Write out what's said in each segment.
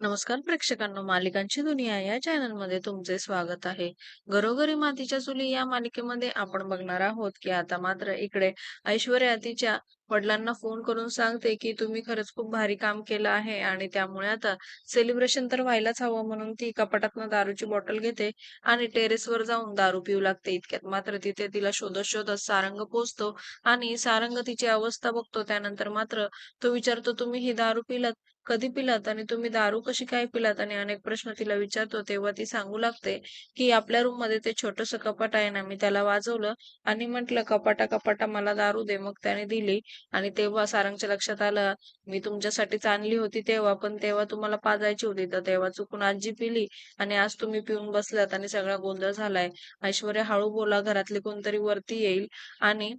नमस्कार प्रेक्षकांनो मालिकांची दुनिया या चॅनलमध्ये तुमचे स्वागत आहे. घरोघरी मातीच्या चुली या मालिकेमध्ये आपण बघणार आहोत की आता मात्र इकडे ऐश्वर्या तिच्या वडिलांना फोन करून सांगते की तुम्ही खरंच खूप भारी काम केलं आहे आणि त्यामुळे आता सेलिब्रेशन तर व्हायलाच हवं म्हणून ती कपाटातनं दारूची बॉटल घेते आणि टेरेसवर जाऊन दारू पिऊ लागते. इतक्यात मात्र तिथे तिला शोधत शोधत सारंग पोचतो आणि सारंग तिची अवस्था बघतो. त्यानंतर मात्र तो विचारतो तुम्ही ही दारू पिलात कधी पिलात आणि तुम्ही दारू कशी काय पिलात? आणि अनेक प्रश्न तिला विचारतो तेव्हा ती सांगू लागते की आपल्या रूममध्ये ते छोटस कपाट आहे ना मी त्याला वाजवलं आणि म्हंटल कपाटा कपाटा मला दारू दे. मग त्याने दिली आणि तेव्हा सारंगच्या लक्षात आलं मी तुमच्यासाठीच आणली होती तेव्हा पण तेव्हा तुम्हाला पाजायची होती तर तेव्हा चुकून आजी पिली आणि आज तुम्ही पिऊन बसलात आणि सगळा गोंधळ झालाय. ऐश्वर्या हळू बोला घरातले कोणतरी वरती येईल आणि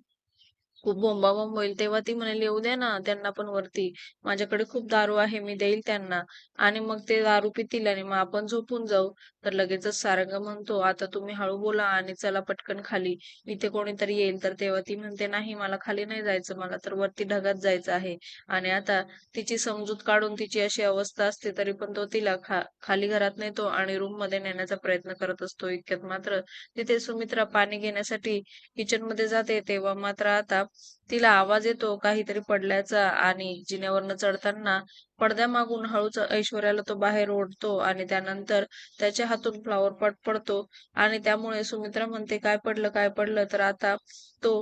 खूप बोंबाबोंब होईल तेव्हा ती म्हणाली येऊ द्या ना त्यांना पण वरती. माझ्याकडे खूप दारू आहे मी देईल त्यांना. आणि मग ते दारू पितील आणि मग आपण झोपून जाऊ. तर लगेचच सारंग म्हणतो आता तुम्ही हळू बोला आणि चला पटकन खाली. इथे कोणीतरी येईल. तर तेव्हा ती म्हणते नाही मला खाली नाही जायचं मला तर वरती ढगात जायचं आहे. आणि आता तिची समजूत काढून तिची अशी अवस्था असते तरी पण तो तिला खा खाली घरात नेतो आणि रूममध्ये नेण्याचा प्रयत्न करत असतो इतक्यात मात्र. तिथे सुमित्रा पाणी घेण्यासाठी किचनमध्ये जाते तेव्हा मात्र आता तिला आवाज येतो काहीतरी पडल्याचा आणि जिन्यावरनं चढताना पडद्यामागून हळूच ऐश्वर्याला तो बाहेर ओढतो आणि त्यानंतर त्याच्या हातून फ्लॉवर पॉट पडतो आणि त्यामुळे सुमित्रा म्हणते काय पडलं काय पडलं? तर आता तो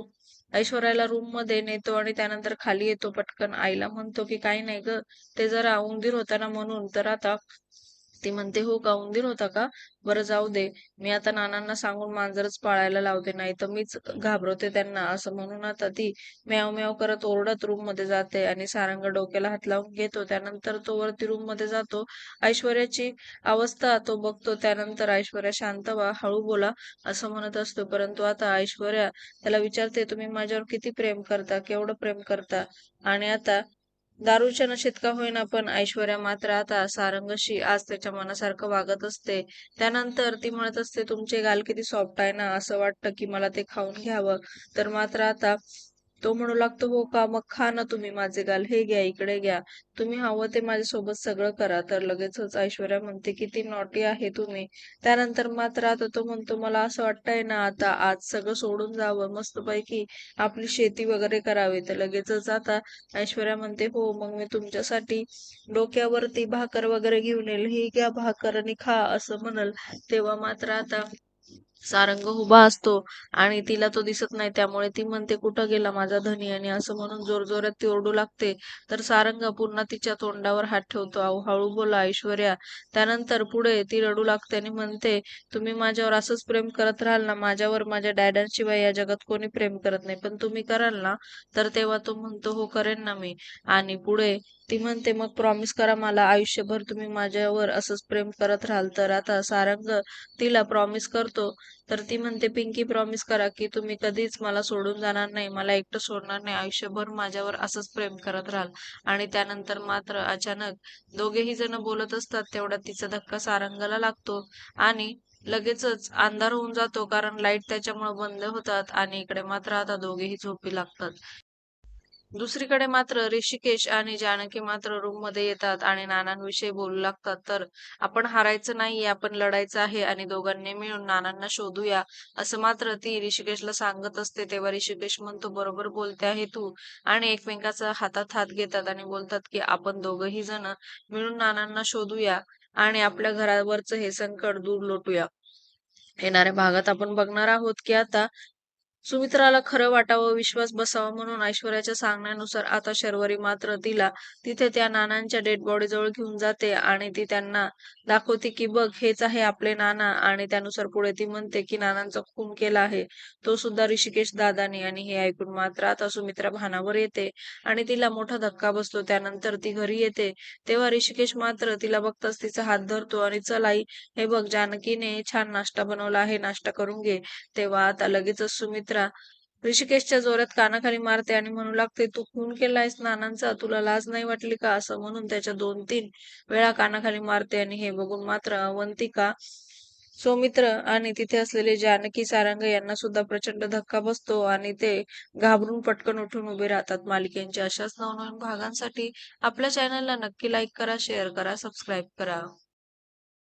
ऐश्वर्याला रूममध्ये नेतो आणि त्यानंतर खाली येतो पटकन. आईला म्हणतो की काही नाही ग ते जरा उंदीर होता ना म्हणून तर आता ती म्हणते हो का उंदीर होता का? बरं जाऊ दे. मी आता नानांना सांगून मांजरच पाळायला लावते नाही तर मीच घाबरवते त्यांना. असं म्हणून आता ती म्याव म्याव करत ओरडत रूममध्ये जाते आणि सारंग डोक्याला हात लावून घेतो. त्यानंतर तो वरती रूममध्ये जातो. ऐश्वर्याची अवस्था तो बघतो. त्यानंतर ऐश्वर्या शांत व्हा हळू बोला असं म्हणत असतो. परंतु आता ऐश्वर्या त्याला विचारते तुम्ही माझ्यावर किती प्रेम करता? केवढं प्रेम करता? आणि आता दारूच्या नशेत का होईना पण ऐश्वर्या मात्र आता सारंगशी आज त्याच्या मनासारखं वागत असते. त्यानंतर ती म्हणत असते तुमचे गाल किती सॉफ्ट आहे ना असं वाटतं की मला ते खाऊन घ्यावं. तर मात्र आता तो म्हणू लागतो हो का? मग खा ना तुम्ही माझे गाल हे घ्या इकडे घ्या. तुम्ही हवं ते माझ्यासोबत सगळं करा. तर लगेचच ऐश्वर्या म्हणते किती नॉटी आहे तुम्ही. त्यानंतर मात्र आता तो म्हणतो मला असं वाटतंय ना आता आज सगळं सोडून जावं मस्तपैकी आपली शेती वगैरे करावी. तर लगेचच आता ऐश्वर्या म्हणते हो मग मी तुमच्यासाठी डोक्यावरती भाकर वगैरे घेऊन येईल. ही घ्या भाकर आणि खा असं म्हणल. तेव्हा मात्र आता सारंग उभा असतो आणि तिला तो दिसत नाही. त्यामुळे ती म्हणते कुठं गेला माझा धनी? आणि असं म्हणून जोरजोरात ती ओरडू लागते. तर सारंग पुन्हा तिच्या तोंडावर हात ठेवतो. अहो हळू बोला ऐश्वर्या. त्यानंतर पुढे ती रडू लागते आणि म्हणते तुम्ही माझ्यावर असंच प्रेम करत राहाल ना? माझ्यावर माझ्या डॅडांशिवाय या जगात कोणी प्रेम करत नाही. पण तुम्ही कराल ना? तर तेव्हा तो म्हणतो हो करेन ना मी. आणि पुढे ती म्हणते मग प्रॉमिस करा मला आयुष्यभर तुम्ही माझ्यावर असंच प्रेम करत राहाल. तर आता सारंग तिला प्रॉमिस करतो. तर ती म्हणते पिंकी प्रॉमिस करा की तुम्ही कधीच मला सोडून जाणार नाही. मला एकटं सोडणार नाही. आयुष्यभर माझ्यावर असंच प्रेम करत राहाल. आणि त्यानंतर मात्र अचानक दोघेही जण बोलत असतात तेवढा तिचा धक्का सारंगाला लागतो आणि लगेचच अंधार होऊन जातो कारण लाइट त्याच्यामुळे बंद होतात आणि इकडे मात्र आता दोघेही झोपी लागतात. दुसरीकडे मात्र ऋषिकेश आणि जानकी मात्र रूममध्ये येतात आणि नानांविषयी बोलू लागतात. तर आपण हारायचं नाही आपण लढायचं आहे आणि दोघांनी मिळून नानांना शोधूया असं मात्र ती ऋषिकेशला सांगत असते. तेव्हा ऋषिकेश म्हणतो बरोबर बोलते आहे तू. आणि एकमेकाचा हातात हात घेतात आणि बोलतात की आपण दोघही जण मिळून नानांना शोधूया आणि आपल्या घरावरचं हे संकट दूर लोटूया. येणाऱ्या भागात आपण बघणार आहोत की आता सुमित्राला खरं वाटावं विश्वास बसावा म्हणून ऐश्वर्याच्या सांगण्यानुसार आता शर्वरी मात्र तिला तिथे त्या नानांच्या डेड बॉडी जवळ घेऊन जाते आणि ती त्यांना दाखवते की बघ हेच आहे आपले नाना. आणि त्यानुसार पुढे ती म्हणते की नानांचा खून केला आहे. तो सुद्धा ऋषिकेश दादानी. आणि हे ऐकून मात्र आता सुमित्रा भानावर येते आणि तिला मोठा धक्का बसतो. त्यानंतर ती घरी येते. तेव्हा ऋषिकेश मात्र तिला बघताच तिचा हात धरतो आणि चल आई हे बघ जानकीने छान नाश्ता बनवला आहे. नाश्ता करून घे. तेव्हा आता लगेचच सुमित्रा ऋषिकेशच्या जोरात कानाखाली मारते आणि म्हणू लागते तू खून केलायस नानांचा तुला लाज नाही वाटली का असं म्हणून त्याच्या दोन तीन वेळा कानाखाली मारते आणि हे बघून मात्र अवंतिका सौमित्र आणि तिथे असलेले जानकी सारंग यांना सुद्धा प्रचंड धक्का बसतो आणि ते घाबरून पटकन उठून उभे राहतात. मालिकेंच्या अशाच नवनवीन भागांसाठी आपल्या चॅनलला नक्की लाईक करा, शेअर करा, सबस्क्राईब करा.